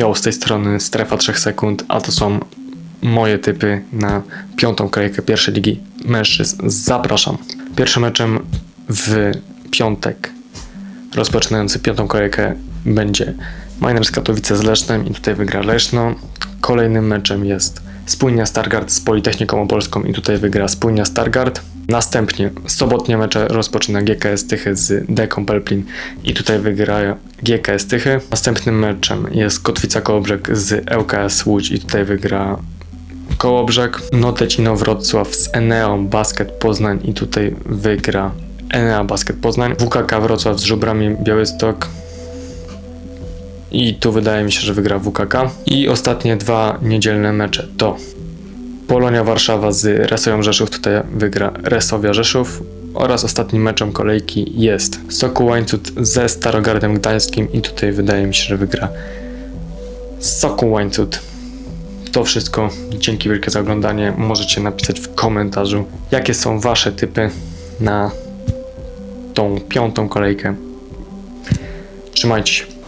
Jo, z tej strony strefa 3 sekund, a to są moje typy na piątą kolejkę pierwszej ligi mężczyzn. Zapraszam. Pierwszym meczem w piątek rozpoczynający piątą kolejkę będzie Miners Katowice z Lesznem i tutaj wygra Leszno. Kolejnym meczem jest Spójnia Stargard z Politechniką Opolską i tutaj wygra Spójnia Stargard. Następnie sobotnie mecze rozpoczyna GKS Tychy z Deką Pelplin i tutaj wygra GKS Tychy. Następnym meczem jest Kotwica Kołobrzeg z ŁKS Łódź i tutaj wygra Kołobrzeg. Notecino Wrocław z Eneo Basket Poznań i tutaj wygra Enea Basket Poznań. WKK Wrocław z Żubrami Białystok i tu wydaje mi się, że wygra WKK. I ostatnie dwa niedzielne mecze to Polonia Warszawa z Resoją Rzeszów, tutaj wygra Resowia Rzeszów. Oraz ostatnim meczem kolejki jest Sokół Łańcut ze Starogardem Gdańskim i tutaj wydaje mi się, że wygra Sokół Łańcut. To wszystko. Dzięki wielkie za oglądanie. Możecie napisać w komentarzu, jakie są Wasze typy na tą piątą kolejkę. Trzymajcie się.